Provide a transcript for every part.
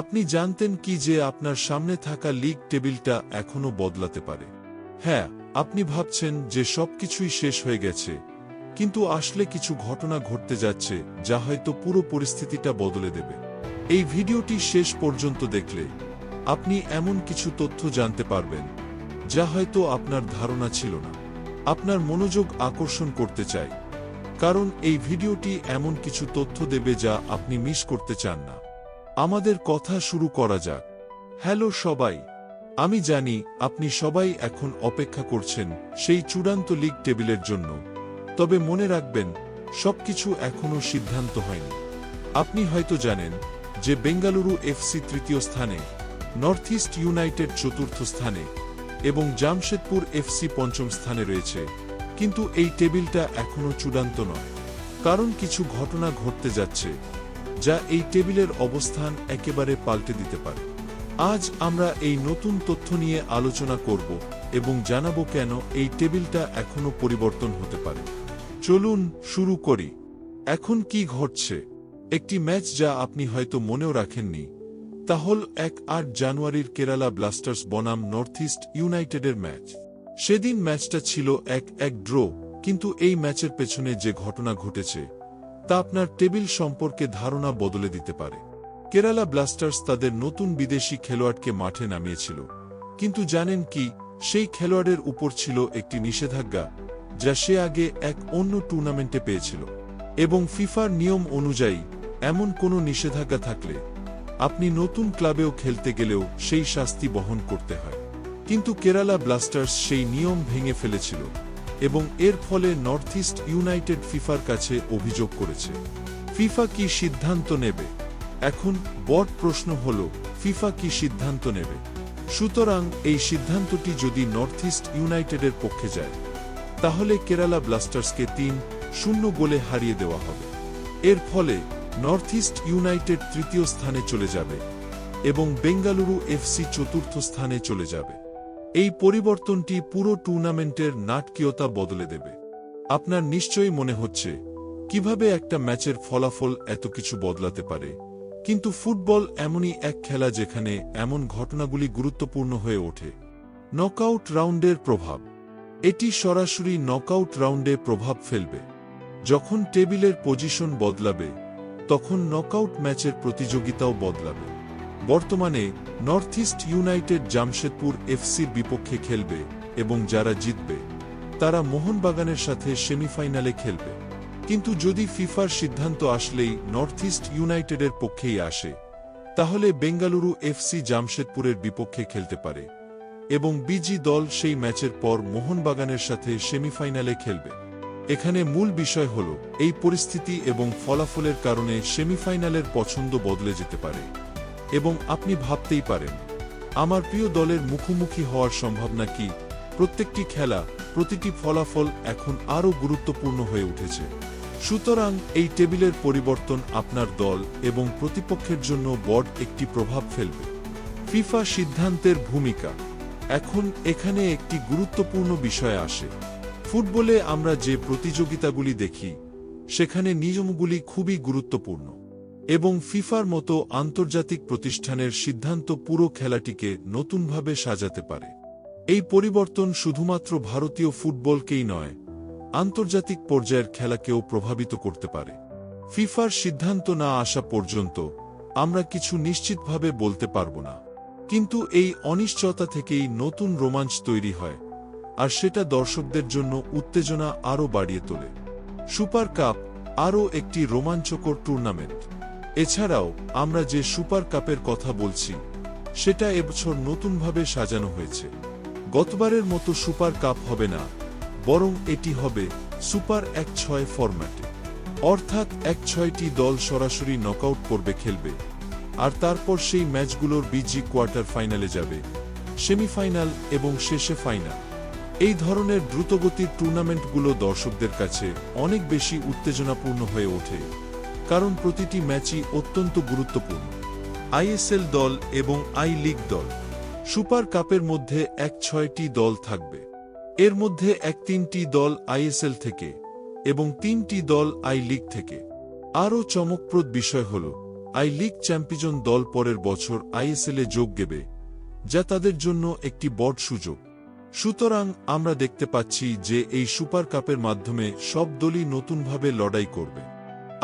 আপনি জানতেন কি যে আপনার সামনে থাকা লিগ টেবিলটা এখনও বদলাতে পারে। হ্যাঁ আপনি ভাবছেন যে সবকিছুই শেষ হয়ে গেছে, কিন্তু আসলে কিছু ঘটনা ঘটতে যাচ্ছে যা হয়তো পুরো পরিস্থিতিটা বদলে দেবে। এই ভিডিওটি শেষ পর্যন্ত দেখলে আপনি এমন কিছু তথ্য জানতে পারবেন যা হয়তো আপনার ধারণা ছিল না। আপনার মনোযোগ আকর্ষণ করতে চাই কারণ এই ভিডিওটি এমন কিছু তথ্য দেবে যা আপনি মিস করতে চান না। আমাদের কথা শুরু করা যাক। হ্যালো সবাই, আমি জানি আপনি সবাই এখন অপেক্ষা করছেন সেই চূড়ান্ত লিগ টেবিলের জন্য। তবে মনে রাখবেন, সবকিছু এখনও সিদ্ধান্ত হয়নি। আপনি হয়তো জানেন যে বেঙ্গালুরু এফসি তৃতীয় স্থানে, নর্থ ইস্ট ইউনাইটেড চতুর্থ স্থানে এবং জামশেদপুর এফসি পঞ্চম স্থানে রয়েছে। কিন্তু এই টেবিলটা এখনও চূড়ান্ত নয়। কারণ কিছু ঘটনা ঘটতে যাচ্ছে। যা এই টেবিলের অবস্থান একেবারে পাল্টে দিতে পারে। আজ আমরা এই নতুন তথ্য নিয়ে আলোচনা করব এবং জানাব কেন এই টেবিলটা এখনও পরিবর্তন হতে পারে। চলুন শুরু করি। এখন কি ঘটছে? একটি ম্যাচ যা আপনি হয়তো মনেও রাখেননি। তা হল এক আট জানুয়ারির কেরালা ব্লাস্টার্স বনাম নর্থ ইস্ট ইউনাইটেডের ম্যাচ। সেদিন ম্যাচটা ছিল এক এক ড্র, কিন্তু এই ম্যাচের পেছনে যে ঘটনা ঘটেছে তা আপনার টেবিল সম্পর্কে ধারণা বদলে দিতে পারে। কেরালা ব্লাস্টার্স তাদের নতুন বিদেশি খেলোয়াড়কে মাঠে নামিয়েছিল। কিন্তু জানেন কি, সেই খেলোয়াড়ের উপর ছিল একটি নিষেধাজ্ঞা, যা সে আগে এক অন্য টুর্নামেন্টে পেয়েছিল। এবং ফিফার নিয়ম অনুযায়ী, এমন কোনো নিষেধাজ্ঞা থাকলে, আপনি নতুন ক্লাবেও খেলতে গেলেও সেই শাস্তি বহন করতে হয়। কিন্তু কেরালা ব্লাস্টার্স সেই নিয়ম ভেঙে ফেলেছিল। এবং এর ফলে নর্থ ইস্ট ইউনাইটেড ফিফার কাছে অভিযোগ করেছে। ফিফা কি সিদ্ধান্ত নেবে? এখন বড় প্রশ্ন হল ফিফা কি সিদ্ধান্ত নেবে? সুতরাং এই সিদ্ধান্তটি যদি নর্থ ইস্ট ইউনাইটেডের পক্ষে যায়, তাহলে কেরালা ব্লাস্টার্সকে তিন শূন্য গোলে হারিয়ে দেওয়া হবে। এর ফলে নর্থ ইস্ট ইউনাইটেড তৃতীয় স্থানে চলে যাবে এবং বেঙ্গালুরু এফসি চতুর্থ স্থানে চলে যাবে। এই পরিবর্তনটি পুরো টুর্নামেন্টের নাটকীয়তা বদলে দেবে। আপনার নিশ্চয়ই মনে হচ্ছে, কীভাবে একটা ম্যাচের ফলাফল এত কিছু বদলাতে পারে। কিন্তু ফুটবল এমনই এক খেলা যেখানে এমন ঘটনাগুলি গুরুত্বপূর্ণ হয়ে ওঠে। নকআউট রাউন্ডের প্রভাব। এটি সরাসরি নকআউট রাউন্ডে প্রভাব ফেলবে। যখন টেবিলের পজিশন বদলাবে, তখন নকআউট ম্যাচের প্রতিযোগিতাও বদলাবে। বর্তমানে নর্থ ইস্ট ইউনাইটেড জামশেদপুর এফসির বিপক্ষে খেলবে এবং যারা জিতবে, তারা মোহনবাগানের সাথে সেমিফাইনালে খেলবে। কিন্তু যদি ফিফার সিদ্ধান্ত আসলেই নর্থ ইস্ট ইউনাইটেডের পক্ষেই আসে, তাহলে বেঙ্গালুরু এফসি জামশেদপুরের বিপক্ষে খেলতে পারে এবং বিজি দল সেই ম্যাচের পর মোহনবাগানের সাথে সেমিফাইনালে খেলবে। এখানে মূল বিষয় হল, এই পরিস্থিতি এবং ফলাফলের কারণে সেমিফাইনালের পছন্দ বদলে যেতে পারে। এবং আপনি ভাবতেই পারেন, আমার প্রিয় দলের মুখোমুখি হওয়ার সম্ভাবনা কি? প্রত্যেকটি খেলা, প্রতিটি ফলাফল এখন আরও গুরুত্বপূর্ণ হয়ে উঠেছে। সুতরাং এই টেবিলের পরিবর্তন আপনার দল এবং প্রতিপক্ষের জন্য বড় একটি প্রভাব ফেলবে। ফিফা সিদ্ধান্তের ভূমিকা। এখন এখানে একটি গুরুত্বপূর্ণ বিষয় আসে। ফুটবলে আমরা যে প্রতিযোগিতাগুলি দেখি, সেখানে নিয়মগুলি খুবই গুরুত্বপূর্ণ। এবং ফিফার মতো আন্তর্জাতিক প্রতিষ্ঠানের সিদ্ধান্ত পুরো খেলাটিকে নতুনভাবে সাজাতে পারে। এই পরিবর্তন শুধুমাত্র ভারতীয় ফুটবলকেই নয়, আন্তর্জাতিক পর্যায়ের খেলাকেও প্রভাবিত করতে পারে। ফিফার সিদ্ধান্ত না আসা পর্যন্ত আমরা কিছু নিশ্চিতভাবে বলতে পারব না। কিন্তু এই অনিশ্চয়তা থেকেই নতুন রোমাঞ্চ তৈরি হয়, আর সেটা দর্শকদের জন্য উত্তেজনা আরও বাড়িয়ে তোলে। সুপার কাপ আরও একটি রোমাঞ্চকর টুর্নামেন্ট। এছাড়াও, আমরা যে সুপার কাপের কথা বলছি, সেটা এবছর নতুনভাবে সাজানো হয়েছে। গতবারের মতো সুপার কাপ হবে না, বরং এটি হবে সুপার এক ছয় ফরম্যাটে। অর্থাৎ এক ছয়টি দল সরাসরি নকআউট পর্বে খেলবে। আর তারপর সেই ম্যাচগুলোর বিজি কোয়ার্টার ফাইনালে যাবে, সেমিফাইনাল এবং শেষে ফাইনাল। এই ধরনের দ্রুতগতির টুর্নামেন্টগুলো দর্শকদের কাছে অনেক বেশি উত্তেজনাপূর্ণ হয়ে ওঠে। কারণ প্রতিটি ম্যাচই অত্যন্ত গুরুত্বপূর্ণ। আইএসএল দল এবং আই লিগ দল। সুপার কাপের মধ্যে এক ছয়টি দল থাকবে। এর মধ্যে এক তিনটি দল আইএসএল থেকে এবং তিনটি দল আই লিগ থেকে। আরও চমকপ্রদ বিষয় হল, আই লিগ চ্যাম্পিয়ন দল পরের বছর আইএসএলে যোগ দেবে, যা তাদের জন্য একটি বড় সুযোগ। সুতরাং আমরা দেখতে পাচ্ছি যে এই সুপার কাপের মাধ্যমে সব দলই নতুনভাবে লড়াই করবে।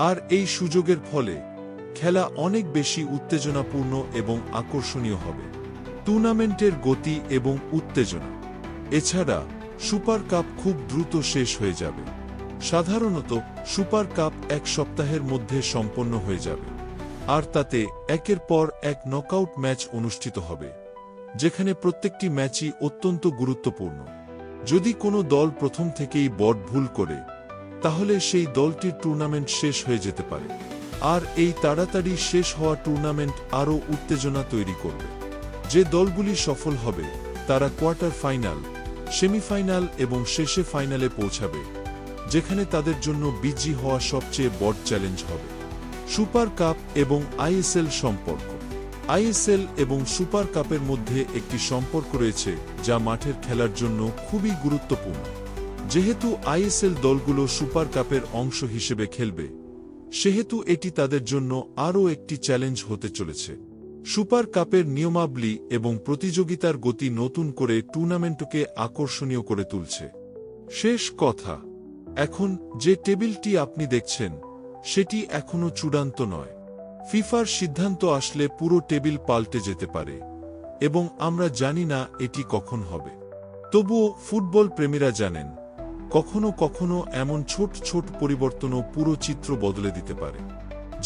আর এই সুযোগের ফলে খেলা অনেক বেশি উত্তেজনাপূর্ণ এবং আকর্ষণীয় হবে। টুর্নামেন্টের গতি এবং উত্তেজনা। এছাড়া, সুপার কাপ খুব দ্রুত শেষ হয়ে যাবে। সাধারণত, সুপার কাপ এক সপ্তাহের মধ্যে সম্পন্ন হয়ে যাবে। আর তাতে একের পর এক নকআউট ম্যাচ অনুষ্ঠিত হবে, যেখানে প্রত্যেকটি ম্যাচই অত্যন্ত গুরুত্বপূর্ণ। যদি কোনো দল প্রথম থেকেই বট ভুল করে তাহলে সেই দলটির টুর্নামেন্ট শেষ হয়ে যেতে পারে। আর এই তাড়াতাড়ি শেষ হওয়া টুর্নামেন্ট আরও উত্তেজনা তৈরি করবে। যে দলগুলি সফল হবে, তারা কোয়ার্টার ফাইনাল সেমিফাইনাল এবং শেষে ফাইনালে পৌঁছাবে, যেখানে তাদের জন্য বিজি হওয়া সবচেয়ে বড় চ্যালেঞ্জ হবে। সুপার কাপ এবং আইএসএল সম্পর্ক। আইএসএল এবং সুপার কাপের মধ্যে একটি সম্পর্ক রয়েছে, যা মাঠের খেলার জন্য খুবই গুরুত্বপূর্ণ। যেহেতু আইএসএল দলগুলো সুপার কাপের অংশ হিসেবে খেলবে, সেহেতু এটি তাদের জন্য আরও একটি চ্যালেঞ্জ হতে চলেছে। সুপার কাপের নিয়মাবলী এবং প্রতিযোগিতার গতি নতুন করে টুর্নামেন্টকে আকর্ষণীয় করে তুলছে। শেষ কথা, এখন যে টেবিলটি আপনি দেখছেন, সেটি এখনও চূড়ান্ত নয়। ফিফার সিদ্ধান্ত আসলে পুরো টেবিল পাল্টে যেতে পারে, এবং আমরা জানি না এটি কখন হবে। তবুও ফুটবল প্রেমীরা জানেন কখনো কখনো এমন ছোট ছোট পরিবর্তনও পুরো চিত্র বদলে দিতে পারে।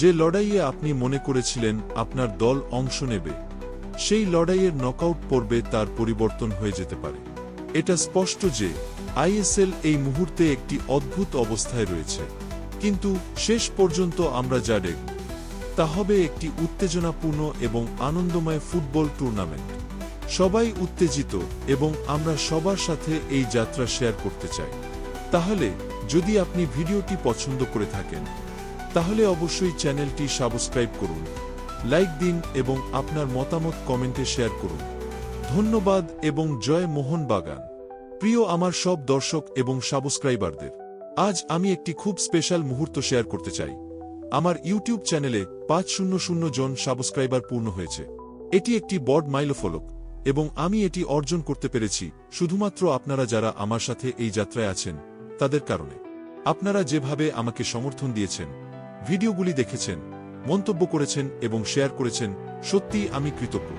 যে লড়াইয়ে আপনি মনে করেছিলেন আপনার দল অংশ নেবে, সেই লড়াইয়ের নকআউট পর্বে তার পরিবর্তন হয়ে যেতে পারে। এটা স্পষ্ট যে আইএসএল এই মুহূর্তে একটি অদ্ভুত অবস্থায় রয়েছে। কিন্তু শেষ পর্যন্ত আমরা যা দেখব, তা হবে একটি উত্তেজনাপূর্ণ এবং আনন্দময় ফুটবল টুর্নামেন্ট। সবাই উত্তেজিত এবং আমরা সবার সাথে এই যাত্রা শেয়ার করতে চাই। তাহলে, যদি আপনি ভিডিওটি পছন্দ করে থাকেন, তাহলে অবশ্যই চ্যানেলটি সাবস্ক্রাইব করুন, লাইক দিন এবং আপনার মতামত কমেন্টে শেয়ার করুন। ধন্যবাদ এবং জয় মোহন বাগান। প্রিয় আমার সব দর্শক এবং সাবস্ক্রাইবারদের, আজ আমি একটি খুব স্পেশাল মুহূর্ত শেয়ার করতে চাই। আমার ইউটিউব চ্যানেলে পাঁচ শূন্য শূন্য জন সাবস্ক্রাইবার পূর্ণ হয়েছে। এটি একটি বড় মাইলফলক এবং আমি এটি অর্জন করতে পেরেছি, শুধুমাত্র আপনারা যারা আমার সাথে এই যাত্রায় আছেন তাদের কারণে। আপনারা যেভাবে আমাকে সমর্থন দিয়েছেন, ভিডিওগুলি দেখেছেন, মন্তব্য করেছেন এবং শেয়ার করেছেন সত্যি আমি কৃতজ্ঞ।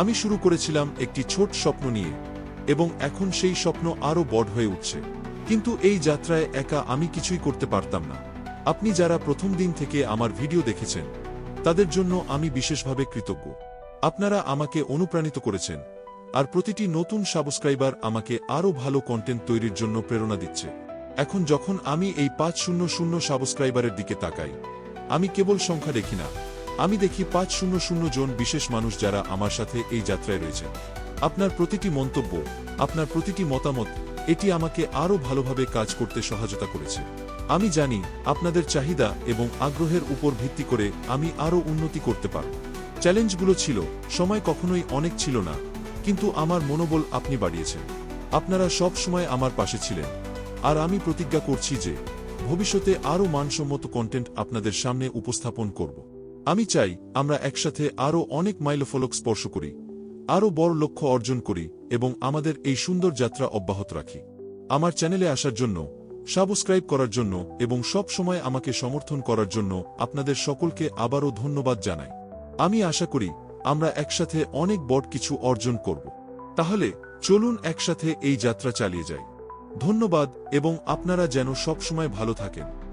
আমি শুরু করেছিলাম একটি ছোট স্বপ্ন নিয়ে, এবং এখন সেই স্বপ্ন আরও বড় হয়ে উঠছে। কিন্তু এই যাত্রায় একা আমি কিছুই করতে পারতাম না। আপনি যারা প্রথম দিন থেকে আমার ভিডিও দেখেছেন, তাদের জন্য আমি বিশেষভাবে কৃতজ্ঞ। আপনারা আমাকে অনুপ্রাণিত করেছেন, আর প্রতিটি নতুন সাবস্ক্রাইবার আমাকে আরও ভালো কন্টেন্ট তৈরির জন্য প্রেরণা দিচ্ছে। এখন যখন আমি এই পাঁচ শূন্য শূন্য সাবস্ক্রাইবারের দিকে তাকাই, আমি কেবল সংখ্যা দেখি না। আমি দেখি পাঁচ শূন্য শূন্য জন বিশেষ মানুষ যারা আমার সাথে এই যাত্রায় রয়েছেন আপনার প্রতিটি মন্তব্য, আপনার প্রতিটি মতামত, এটি আমাকে আরও ভালোভাবে কাজ করতে সহায়তা করেছে। আমি জানি আপনাদের চাহিদা এবং আগ্রহের উপর ভিত্তি করে আমি আরও উন্নতি করতে পারব। চ্যালেঞ্জগুলো ছিল, সময় কখনোই অনেক ছিল না, কিন্তু আমার মনোবল আপনি বাড়িয়েছেন। আপনারা সব সময় আমার পাশে ছিলেন। আর আমি প্রতিজ্ঞা করছি যে, ভবিষ্যতে আরও মানসম্মত কন্টেন্ট আপনাদের সামনে উপস্থাপন করব। আমি চাই, আমরা একসাথে আরও অনেক মাইলফলক স্পর্শ করি, আরও বড় লক্ষ্য অর্জন করি এবং আমাদের এই সুন্দর যাত্রা অব্যাহত রাখি। আমার চ্যানেলে আসার জন্য, সাবস্ক্রাইব করার জন্য এবং সব সময় আমাকে সমর্থন করার জন্য আপনাদের সকলকে আবারও ধন্যবাদ জানাই। আমি আশা করি, আমরা একসাথে অনেক বড় কিছু অর্জন করব। তাহলে, চলুন একসাথে এই যাত্রা চালিয়ে যাই। ধন্যবাদ এবং আপনারা যেন সবসময় ভালো থাকেন।